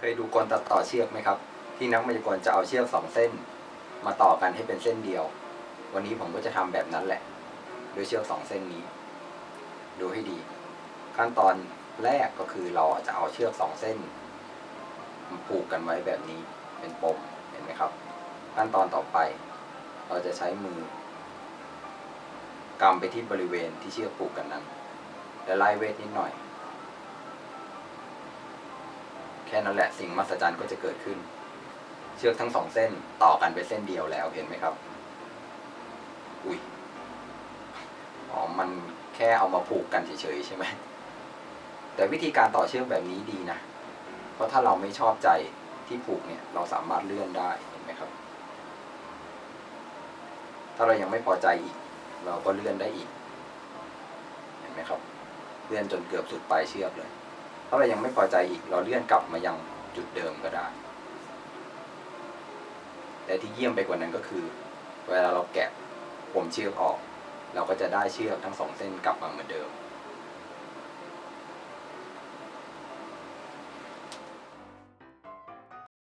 เคยดูกลตัดต่อเชือกไหมครับ ที่นักมายากลจะเอาเชือกสองเส้น มาต่อกันให้เป็นเส้นเดียว วันนี้ผมก็จะทำแบบนั้นแหละด้วยเชือกสองเส้นนี้ ดูให้ดี ขั้นตอนแรกก็คือเราจะเอาเชือกสองเส้นผูกกันไว้แบบนี้เป็นปมเห็นไหมครับ ขั้นตอนต่อไป เราจะใช้มือกำไปที่บริเวณที่เชือกผูกกันนั้นและไล่เวทนิดหน่อย แค่นั้นแหละสิ่งมหัศจรรย์ก็จะเกิดขึ้น เชือกทั้งสองเส้นต่อกันเป็นเส้นเดียวแล้วเห็นไหมครับ อุ้ยอ๋อมันแค่เอามาผูกกันเฉยๆใช่ไหมแต่วิธีการต่อเชือกแบบนี้ดีนะ เพราะถ้าเราไม่ชอบใจที่ผูกเนี่ย เราสามารถเลื่อนได้เห็นไหมครับ ถ้าเรายังไม่พอใจอีก เราก็เลื่อนได้อีก เห็นไหมครับ เลื่อนจนเกือบสุดปลายเชือกเลย ถ้าเรายังไม่พอใจอีกเราเลื่อนกลับมายังจุดเดิมก็ได้ แต่ที่เยี่ยมไปกว่านั้นก็คือ เวลาเราแกะผมเชือกออก เราก็จะได้เชือกทั้งสองเส้นกลับมาเหมือนเดิม